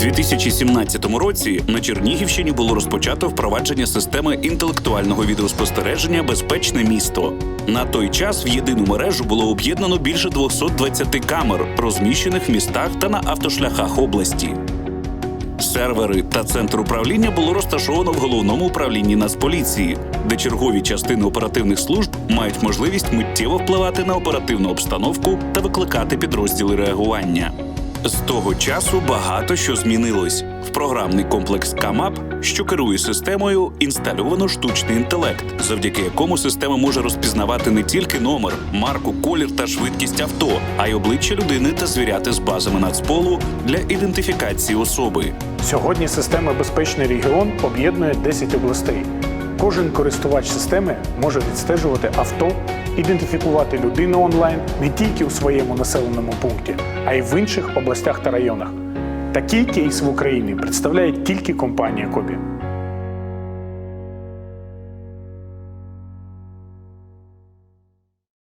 2017 році на Чернігівщині було розпочато впровадження системи інтелектуального відеоспостереження Безпечне місто. На той час в єдину мережу було об'єднано більше 220 камер, розміщених в містах та на автошляхах області. Сервери та центр управління було розташовано в головному управлінні Нацполіції, де чергові частини оперативних служб мають можливість миттєво впливати на оперативну обстановку та викликати підрозділи реагування. З того часу багато що змінилось. В програмний комплекс КАМАП, що керує системою, інстальовано штучний інтелект, завдяки якому система може розпізнавати не тільки номер, марку, колір та швидкість авто, а й обличчя людини та звіряти з базами Нацполу для ідентифікації особи. Сьогодні система Безпечний регіон об'єднує 10 областей. Кожен користувач системи може відстежувати авто, ідентифікувати людину онлайн не тільки у своєму населеному пункті, а й в інших областях та районах. Такий кейс в Україні представляє тільки компанія Кобі.